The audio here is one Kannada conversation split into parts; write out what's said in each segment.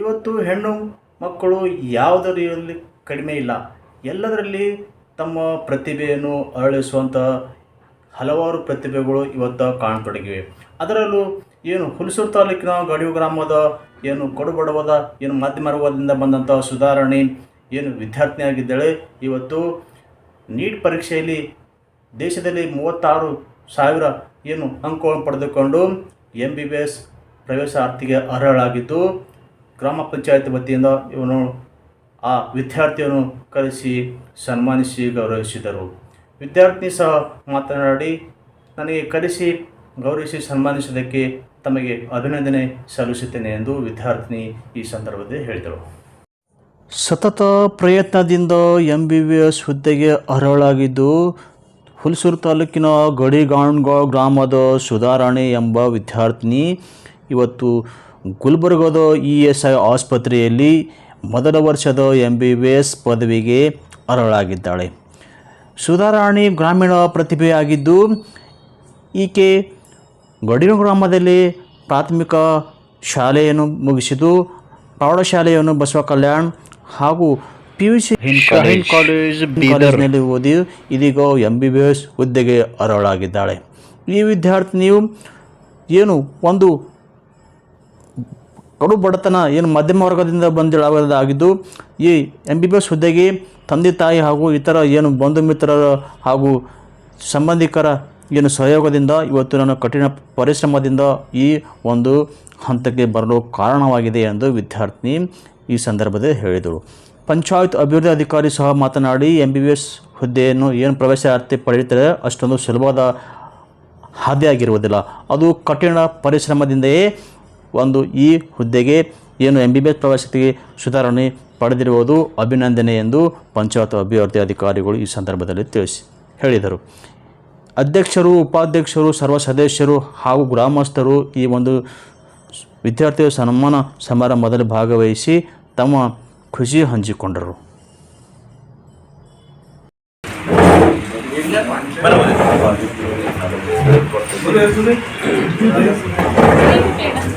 ಇವತ್ತು ಹೆಣ್ಣು ಮಕ್ಕಳು ಯಾವುದರಲ್ಲಿ ಕಡಿಮೆ ಇಲ್ಲ. ಎಲ್ಲದರಲ್ಲಿ ತಮ್ಮ ಪ್ರತಿಭೆಯನ್ನು ಅರಳಿಸುವಂಥ ಹಲವಾರು ಪ್ರತಿಭೆಗಳು ಇವತ್ತು ಕಾಣತೊಡಗಿವೆ. ಅದರಲ್ಲೂ ಏನು ಹುಲಸೂರು ತಾಲೂಕಿನ ಗಡಿಯು ಗ್ರಾಮದ ಏನು ಕಡುಬಡವದ ಏನು ಮಾಧ್ಯಮದಿಂದ ಬಂದಂಥ ಸುಧಾರಣೆ, ಏನು ವಿದ್ಯಾರ್ಥಿನಿಯಾಗಿದ್ದಾಳೆ ಇವತ್ತು ನೀಟ್ ಪರೀಕ್ಷೆಯಲ್ಲಿ ದೇಶದಲ್ಲಿ ಮೂವತ್ತಾರು ಸಾವಿರ ಏನು ಅಂಕಗಳನ್ನು ಪಡೆದುಕೊಂಡು ಎಂ ಬಿ ಬಿ ಎಸ್ ಪ್ರವೇಶಾರ್ಥಿಗೆ ಅರ್ಹಳಾಗಿದ್ದು ಗ್ರಾಮ ಪಂಚಾಯತ್ ವತಿಯಿಂದ ಇವನು ಆ ವಿದ್ಯಾರ್ಥಿಯನ್ನು ಕರೆಸಿ ಸನ್ಮಾನಿಸಿ ಗೌರವಿಸಿದರು. ವಿದ್ಯಾರ್ಥಿ ಸಹ ಮಾತನಾಡಿ, ನನಗೆ ಕರೆಸಿ ಗೌರವಿಸಿ ಸನ್ಮಾನಿಸಿದ್ದಕ್ಕೆ ತಮಗೆ ಅಭಿನಂದನೆ ಸಲ್ಲಿಸುತ್ತೇನೆ ಎಂದು ವಿದ್ಯಾರ್ಥಿನಿ ಈ ಸಂದರ್ಭದಲ್ಲಿ ಹೇಳಿದರು. ಸತತ ಪ್ರಯತ್ನದಿಂದ ಎಂ ಬಿ ಬಿ ಎಸ್ ಹುದ್ದೆಗೆ ಅರ್ಹಳಾಗಿದ್ದು, ಹುಲ್ಸೂರು ತಾಲೂಕಿನ ಗಡಿಗಾಣ್ಗಾಂವ್ ಗ್ರಾಮದ ಸುಧಾರಾಣಿ ಎಂಬ ವಿದ್ಯಾರ್ಥಿನಿ ಇವತ್ತು ಗುಲ್ಬರ್ಗದ ಇ ಎಸ್ ಐ ಆಸ್ಪತ್ರೆಯಲ್ಲಿ ಮೊದಲ ವರ್ಷದ ಎಂ ಬಿ ಬಿ ಎಸ್ ಪದವಿಗೆ ಅರ್ಹಳಾಗಿದ್ದಾಳೆ. ಸುಧಾರಾಣಿ ಗ್ರಾಮೀಣ ಪ್ರತಿಭೆಯಾಗಿದ್ದು ಈಕೆ ಗಡಿನ ಗ್ರಾಮದಲ್ಲಿ ಪ್ರಾಥಮಿಕ ಶಾಲೆಯನ್ನು ಮುಗಿಸಿದ್ದು ಪ್ರೌಢಶಾಲೆಯನ್ನು ಬಸವ ಕಲ್ಯಾಣ್ ಹಾಗೂ P U C Shaheen college ಕಾಲೇಜಿನಲ್ಲಿ ಓದಿ ಇದೀಗ ಎಂ ಬಿ ಬಿ ಎಸ್ ಹುದ್ದೆಗೆ ಅರ್ಹಳಾಗಿದ್ದಾಳೆ. ಈ ವಿದ್ಯಾರ್ಥಿನಿಯು ಏನು ಒಂದು ಕಡು ಬಡತನ ಏನು ಮಧ್ಯಮ ವರ್ಗದಿಂದ ಬಂದಿಳಾಗಿದ್ದು ಈ ಎಂ ಬಿ ಬಿ ಎಸ್ ಹುದ್ದೆಗೆ ತಂದೆ ತಾಯಿ ಹಾಗೂ ಇತರ ಏನು ಬಂಧು ಮಿತ್ರರ ಹಾಗೂ ಸಂಬಂಧಿಕರ ಏನು ಸಹಯೋಗದಿಂದ ಇವತ್ತು ನಾನು ಕಠಿಣ ಪರಿಶ್ರಮದಿಂದ ಈ ಒಂದು ಹಂತಕ್ಕೆ ಬರಲು ಕಾರಣವಾಗಿದೆ ಎಂದು ವಿದ್ಯಾರ್ಥಿನಿ ಈ ಸಂದರ್ಭದಲ್ಲಿ ಹೇಳಿದರು. ಪಂಚಾಯತ್ ಅಭಿವೃದ್ಧಿ ಅಧಿಕಾರಿ ಸಹ ಮಾತನಾಡಿ ಎಂ ಬಿ ಬಿ ಎಸ್ ಹುದ್ದೆಯನ್ನು ಏನು ಪ್ರವೇಶಾರ್ಥಿ ಪಡೆಯುತ್ತಾರೆ ಅಷ್ಟೊಂದು ಸುಲಭದ ಹಾದಿಯಾಗಿರುವುದಿಲ್ಲ. ಅದು ಕಠಿಣ ಪರಿಶ್ರಮದಿಂದಲೇ ಒಂದು ಈ ಹುದ್ದೆಗೆ ಏನು ಎಂ ಬಿ ಬಿ ಎಸ್ ಪ್ರವಾಸಕ್ಕೆ ಸುಧಾರಣೆ ಪಡೆದಿರುವುದು ಅಭಿನಂದನೆ ಎಂದು ಪಂಚಾಯತ್ ಅಭ್ಯರ್ಥಿ ಅಧಿಕಾರಿಗಳು ಈ ಸಂದರ್ಭದಲ್ಲಿ ತಿಳಿಸಿ ಹೇಳಿದರು. ಅಧ್ಯಕ್ಷರು, ಉಪಾಧ್ಯಕ್ಷರು ಸರ್ವ ಸದಸ್ಯರು ಹಾಗೂ ಗ್ರಾಮಸ್ಥರು ಈ ಒಂದು ವಿದ್ಯಾರ್ಥಿಯ ಸನ್ಮಾನ ಸಮಾರಂಭದಲ್ಲಿ ಭಾಗವಹಿಸಿ ತಮ್ಮ ಖುಷಿ ಹಂಚಿಕೊಂಡರು.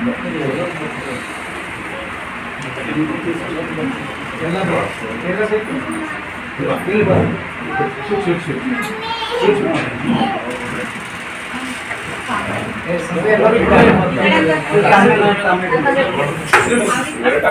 1번 1번 1번 1번